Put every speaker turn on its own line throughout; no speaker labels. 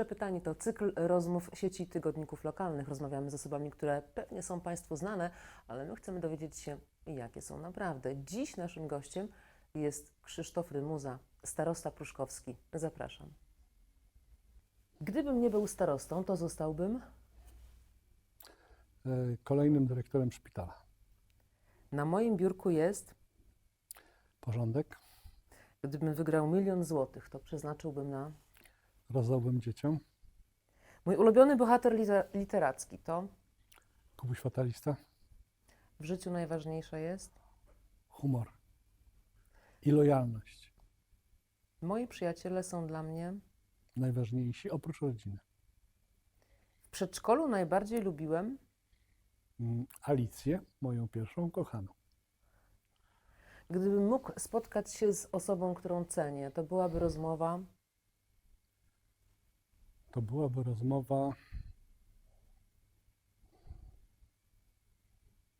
Pierwsze pytanie to cykl rozmów sieci tygodników lokalnych. Rozmawiamy z osobami, które pewnie są Państwu znane, ale my chcemy dowiedzieć się, jakie są naprawdę. Dziś naszym gościem jest Krzysztof Rymuza, starosta pruszkowski. Zapraszam. Gdybym nie był starostą, to zostałbym
e, kolejnym dyrektorem szpitala.
na moim biurku jest,
Porządek
gdybym wygrał milion złotych, to przeznaczyłbym na
rozdałbym dzieciom.
mój ulubiony bohater liter- literacki. To
Kubuś Fatalista,
w życiu najważniejsze jest
humor i lojalność.
moi przyjaciele są dla mnie
Najważniejsi oprócz rodziny.
W przedszkolu najbardziej lubiłem
Mm, Alicję, moją pierwszą kochaną.
Gdybym mógł spotkać się z osobą, którą cenię, to byłaby rozmowa
To byłaby rozmowa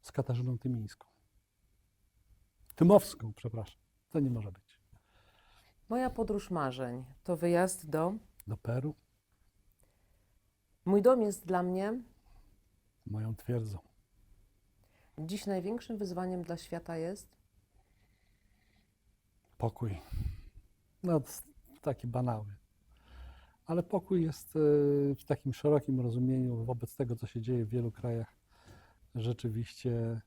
z Katarzyną Tymińską. Tymowską, przepraszam. To nie może być.
moja podróż marzeń. To wyjazd do.
Do Peru,
Mój dom jest dla mnie
moją twierdzą.
dziś największym wyzwaniem dla świata jest.
Pokój. No, taki banały. Ale pokój jest e, w takim szerokim rozumieniu wobec tego, co się dzieje w wielu krajach, rzeczywiście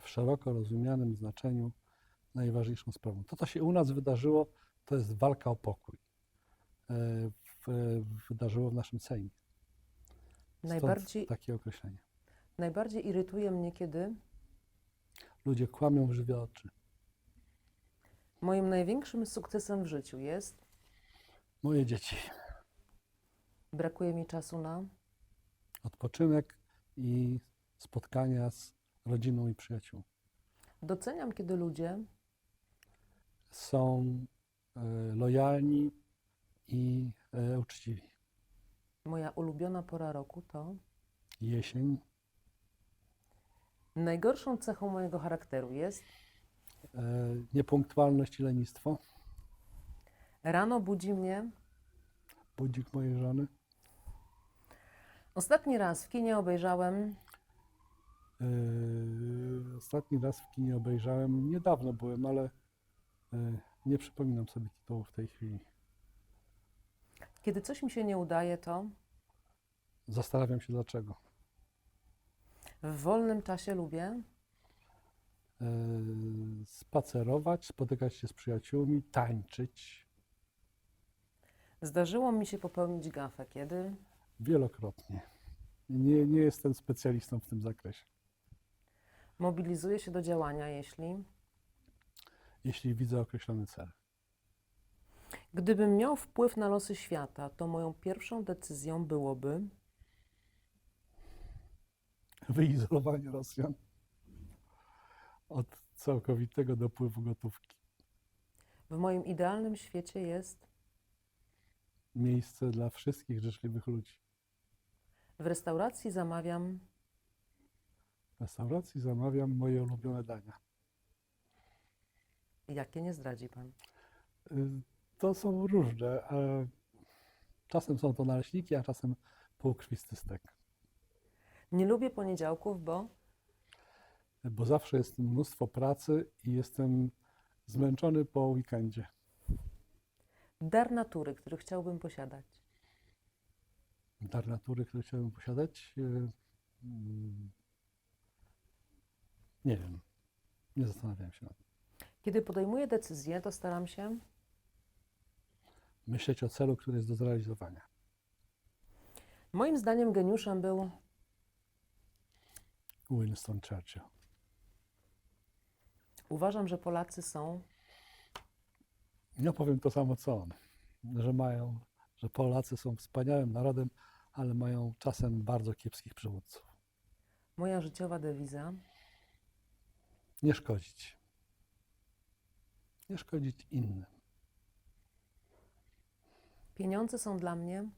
w szeroko rozumianym znaczeniu najważniejszą sprawą. To, co się u nas wydarzyło, to jest walka o pokój. W, wydarzyło w naszym Sejmie. Stąd
Najbardziej,
takie określenie.
najbardziej irytuje mnie, kiedy
Ludzie kłamią w żywe oczy.
moim największym sukcesem w życiu jest.
Moje dzieci.
Brakuje mi czasu na.
Odpoczynek i spotkania z rodziną i przyjaciółmi.
Doceniam, kiedy ludzie
są e, lojalni i e, uczciwi.
moja ulubiona pora roku to.
Jesień,
Najgorszą cechą mojego charakteru jest.
e, niepunktualność i lenistwo,
Rano budzi mnie.
budzik mojej żony,
Ostatni raz w kinie obejrzałem.
E, Ostatni raz w kinie obejrzałem, niedawno byłem, ale e, nie przypominam sobie tytułu w tej chwili.
Kiedy coś mi się nie udaje, to.
Zastanawiam się dlaczego.
W wolnym czasie lubię.
E, Spacerować, spotykać się z przyjaciółmi, tańczyć
Zdarzyło mi się popełnić gafę, kiedy
wielokrotnie. Nie, nie jestem specjalistą w tym zakresie.
mobilizuję się do działania, jeśli
Jeśli widzę określony cel.
gdybym miał wpływ na losy świata, to moją pierwszą decyzją byłoby
wyizolowanie Rosjan od całkowitego dopływu gotówki.
w moim idealnym świecie jest
Miejsce dla wszystkich życzliwych ludzi.
w restauracji zamawiam
W restauracji zamawiam moje ulubione dania.
jakie nie zdradzi pan.
Y, To są różne. Czasem są to naleśniki, a czasem półkrwisty stek.
Nie lubię poniedziałków, bo
Bo zawsze jest mnóstwo pracy i jestem zmęczony po weekendzie.
Dar natury, który chciałbym posiadać.
Dar natury, który chciałbym posiadać? y, mm, Nie wiem. Nie zastanawiałem się nad tym.
Kiedy podejmuję decyzję, to staram się
Myśleć o celu, który jest do zrealizowania.
moim zdaniem geniuszem był
Winston Churchill.
uważam, że Polacy są
Ja powiem to samo co on, że mają, że Polacy są wspaniałym narodem, ale mają czasem bardzo kiepskich przywódców.
moja życiowa dewiza.
Nie szkodzić. Nie szkodzić innym.
Pieniądze są dla mnie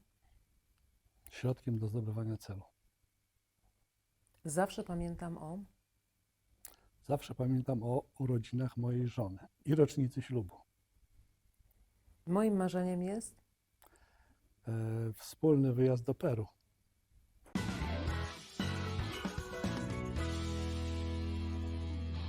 Środkiem do zdobywania celu.
zawsze pamiętam o
Zawsze pamiętam o urodzinach mojej żony i rocznicy ślubu.
Moim marzeniem jest
wspólny wyjazd do Peru.